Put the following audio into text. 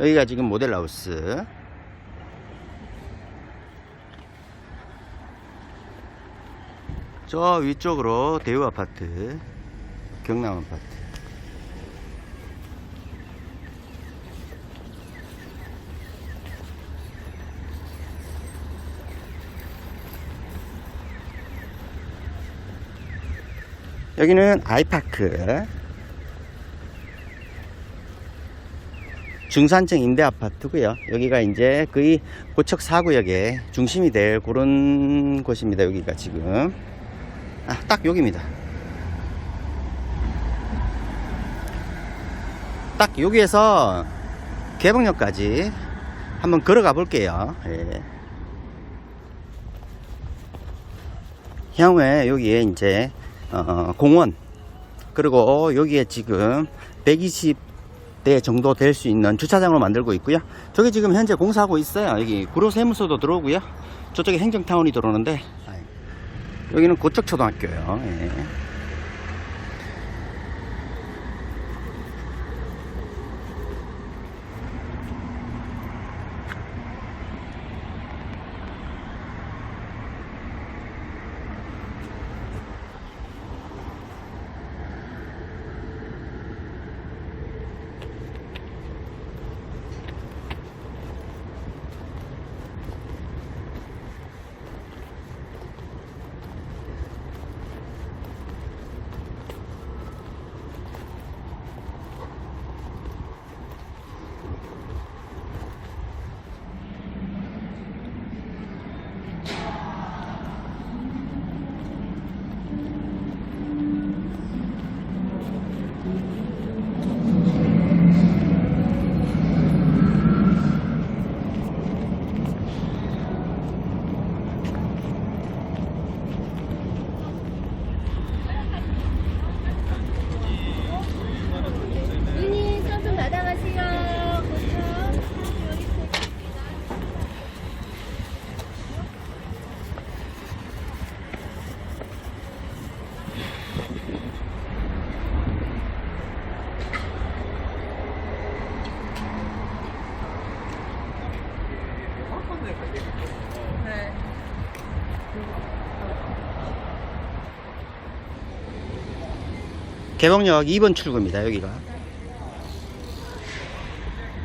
여기가 지금 모델하우스. 저 위쪽으로 대우 아파트, 경남 아파트. 여기는 아이파크. 중산층 임대 아파트고요. 여기가 이제 거의 고척 사구역의 중심이 될 그런 곳입니다. 여기가 지금 아, 딱 여기입니다. 딱 여기에서 개봉역까지 한번 걸어가 볼게요. 예. 향후에 여기에 이제 어, 공원 그리고 여기에 지금 120 대 정도 될 수 있는 주차장으로 만들고 있고요. 저기 지금 현재 공사하고 있어요. 여기 구로세무서도 들어오고요. 저쪽에 행정타운이 들어오는데 여기는 고척초등학교예요. 예. 윤희 좀 받아가세요. 고추. 네. 개봉역 2번 출구입니다. 여기가